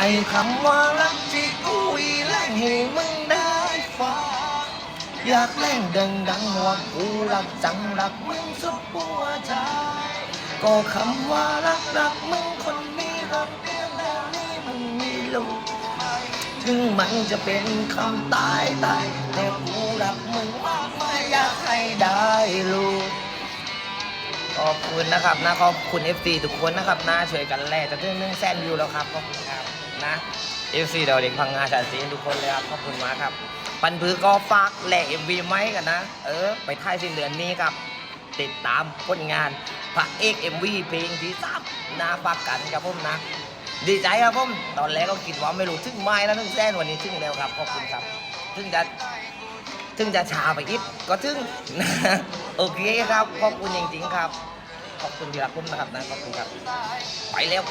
ไอ้คำว่ารักที่กุยแล่งให้มึงได้ฟังอยากเล่นดังดังๆว่ากูรักจังรักมึงสุดหัวใจ ก็คำว่ารักรักมึงคนนี้รักเพียงแบบนี้มึงมีลูกถึงมันจะเป็นคำตายตายแต่กูรักมึงมากไม่อยากให้ได้รู้ขอบคุณนะครับนะขอบคุณ FC ทุกคนนะครับนะช่วยกันแลจะถึงหนึ่งแสนวิวแล้วครับขอบคุณครับ นะ FC ดาวเด็กพังงาชาซีทุกคนเลยครับขอบคุณมากครับ ปันพือก็ฝากแหลก MV ไหมกันนะ เออ ไปท้ายสิ้นเดือนนี้ครับ ติดตามผลงานพระเอก MV เพลงที่สามนาฝากกันครับผมนะ ดีใจครับผม ตอนแรกก็คิดว่าไม่รู้ถึงไม้แล้วถึงแสนวันนี้ถึงแล้วครับขอบคุณครับถึงจะถึงจะชาไปอีกก็ถึงโอเคครับขอบคุณจริงๆครับขอบคุณที่รักผมนะครับนะขอบคุณครับ ไปแล้ว